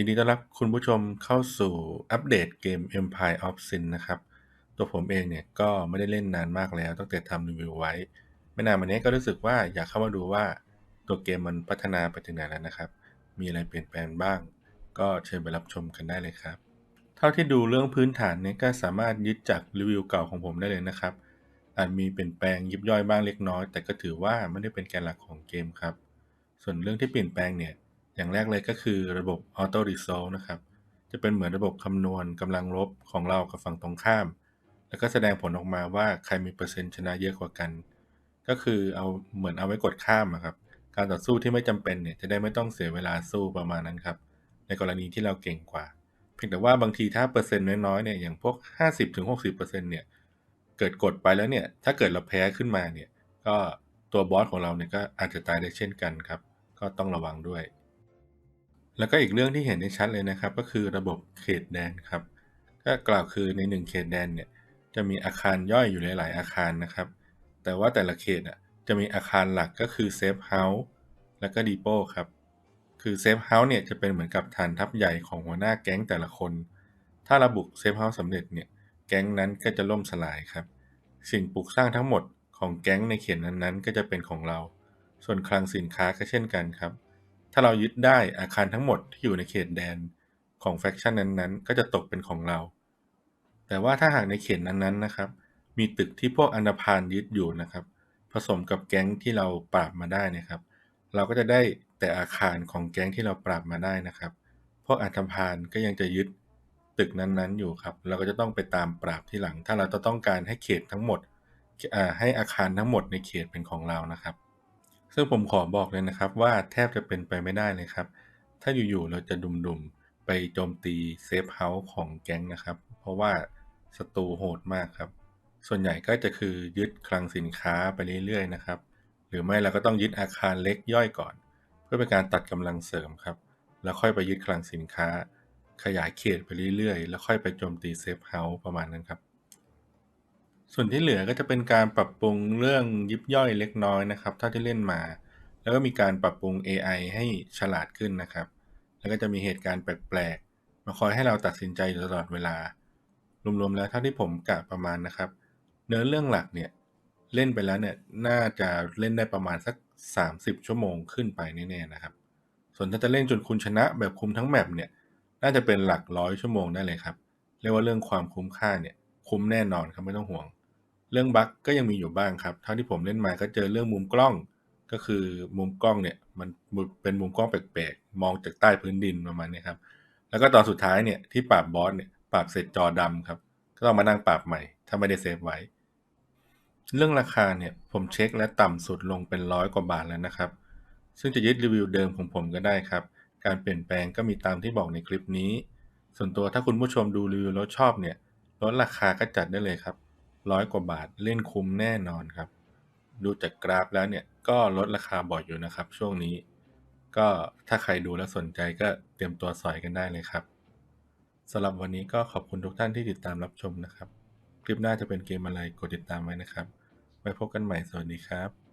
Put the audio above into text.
ยินดีต้อนรับคุณผู้ชมเข้าสู่อัปเดตเกม Empire of Sin นะครับ ตัวผมเองเนี่ยก็ไม่ได้เล่นนานมากแล้วตั้งแต่ทำรีวิวไว้ ไม่นานมานี้ก็รู้สึกว่าอยากเข้ามาดูว่าตัวเกมมันพัฒนาไปถึงไหนแล้วนะครับ มีอะไรเปลี่ยนแปลงบ้าง ก็เชิญไปรับชมกันได้เลยครับ เท่าที่ดูเรื่องพื้นฐานเนี่ยก็สามารถยึดจากรีวิวเก่าของผมได้เลยนะครับ อาจมีเปลี่ยนแปลงยิบย่อยบ้างเล็กน้อย แต่ก็ถือว่าไม่ได้เป็นแกนหลักของเกมครับ ส่วนเรื่องที่เปลี่ยนแปลงเนี่ย อย่างแรกเลยก็คือระบบ Auto Resolve นะครับ จะเป็นเหมือนระบบคำนวณกำลังลบของเรากับฝั่งตรงข้าม แล้วก็แสดงผลออกมาว่าใครมีเปอร์เซ็นต์ชนะเยอะกว่ากัน ก็คือเอาเหมือนเอาไว้กดข้ามอะครับ การต่อสู้ที่ไม่จำเป็นเนี่ยจะได้ไม่ต้องเสียเวลาสู้ประมาณนั้นครับ ในกรณีที่เราเก่งกว่า เพียงแต่ว่าบางทีถ้าเปอร์เซ็นต์น้อยๆเนี่ยอย่างพวก 50-60%เนี่ยเกิดกดไปแล้วเนี่ยถ้าเกิดเราแพ้ขึ้นมาเนี่ยก็ตัวบอสของเราเนี่ยก็อาจจะตายได้เช่นกันครับ ก็ต้องระวังด้วย แล้วก็อีกเรื่องที่เห็นได้ชัดเลยนะครับ ก็คือระบบเขตแดนครับก็กล่าวคือในหนึ่งเขตแดนเนี่ยจะมีอาคารย่อยอยู่หลาย ๆ อาคารนะครับ แต่ว่าแต่ละเขตอะจะมีอาคารหลักก็คือเซฟเฮาส์แล้วก็ดีโป้ครับ คือเซฟเฮาส์เนี่ยจะเป็นเหมือนกับฐานทัพใหญ่ของหัวหน้าแก๊งแต่ละคน ถ้าเราบุกเซฟเฮาส์สำเร็จเนี่ยแก๊งนั้นก็จะล่มสลายครับ สิ่งปลูกสร้างทั้งหมดของแก๊งในเขตนั้นๆ ก็จะเป็นของเรา ส่วนคลังสินค้าก็เช่นกันครับ ถ้าเรายึดได้อาคารทั้งหมดที่อยู่ในเขตแดนของแฟคชั่นนั้นๆ ก็จะตกเป็นของเรา แต่ว่าถ้าหากในเขตนั้นๆนะครับ มีตึกที่พวกอันดพานยึดอยู่นะครับ ผสมกับแก๊งที่เราปราบมาได้นะครับ เราก็จะได้แต่อาคารของแก๊งที่เราปราบมาได้นะครับ พวกอันธพาลก็ยังจะยึดตึกนั้นๆอยู่ครับ เราก็จะต้องไปตามปราบที่หลัง ถ้าเราจะต้องการให้เขตทั้งหมดให้อาคารทั้งหมดในเขตเป็นของเรานะครับ ซึ่งผมขอบอกเลยนะครับว่าแทบจะเป็นไปไม่ได้เลยครับ ถ้าอยู่ๆเราจะดุมๆ ไปโจมตีเซฟเฮาส์ของแก๊งนะครับ เพราะว่าศัตรูโหดมากครับ ส่วนใหญ่ก็จะคือยึดคลังสินค้าไปเรื่อยๆนะครับ หรือไม่เราก็ต้องยึดอาคารเล็กย่อยก่อน เพื่อเป็นการตัดกำลังเสริมครับ แล้วค่อยไปยึดคลังสินค้า ขยายเขตไปเรื่อยๆ แล้วค่อยไปโจมตีเซฟเฮาส์ประมาณนั้นครับ ส่วนที่เหลือก็จะเป็นการปรับปรุงเรื่องยิบย่อยเล็กน้อยนะครับเท่าที่เล่นมา แล้วก็มีการปรับปรุง AI ให้ฉลาดขึ้นนะครับ แล้วก็จะมีเหตุการณ์แปลกๆ มาคอยให้เราตัดสินใจอยู่ตลอดเวลา รวมๆแล้วเท่าที่ผมกะประมาณนะครับ เนื้อเรื่องหลักเนี่ยเล่นไปแล้วเนี่ยน่าจะเล่นได้ประมาณสัก 30 ชั่วโมงขึ้นไปแน่ๆนะครับ ส่วนถ้าจะเล่นจนคุณชนะแบบคุมทั้งแมปเนี่ยน่าจะเป็นหลักร้อยชั่วโมงได้เลยครับเรียกว่าเรื่องความคุ้มค่าเนี่ยคุ้มแน่นอนครับไม่ต้องห่วง เรื่องบั๊กก็ยังมีอยู่บ้างครับเท่าที่ผมเล่นมาก็เจอเรื่องมุมกล้อง ก็คือมุมกล้องเนี่ยมันเป็นมุมกล้องแปลกๆ มองจากใต้พื้นดินประมาณนี้ครับ แล้วก็ตอนสุดท้ายเนี่ยที่ปราบบอสเนี่ยปราบเสร็จจอดำครับ ก็ต้องมานั่งปราบใหม่ ถ้าไม่ได้เซฟไว้ เรื่องราคาเนี่ยผมเช็คและต่ำสุดลงเป็นร้อยกว่าบาทแล้วนะครับ ซึ่งจะยึดรีวิวเดิมของผมก็ได้ครับ การเปลี่ยนแปลงก็มีตามที่บอกในคลิปนี้ ส่วนตัวถ้าคุณผู้ชมดูรีวิวแล้วชอบเนี่ยลดราคาก็จัดได้เลยครับ ร้อยกว่าบาทเล่นคุ้มแน่นอนครับ ดูจากกราฟแล้วเนี่ยก็ลดราคาบ่อยอยู่นะครับ ช่วงนี้ ก็ถ้าใครดูแล้วสนใจก็เตรียมตัวสอยกันได้เลยครับสำหรับวันนี้ก็ขอบคุณทุกท่านที่ติดตามรับชมนะครับ คลิปหน้าจะเป็นเกมอะไรกดติดตามไว้นะครับ ไว้พบกันใหม่สวัสดีครับ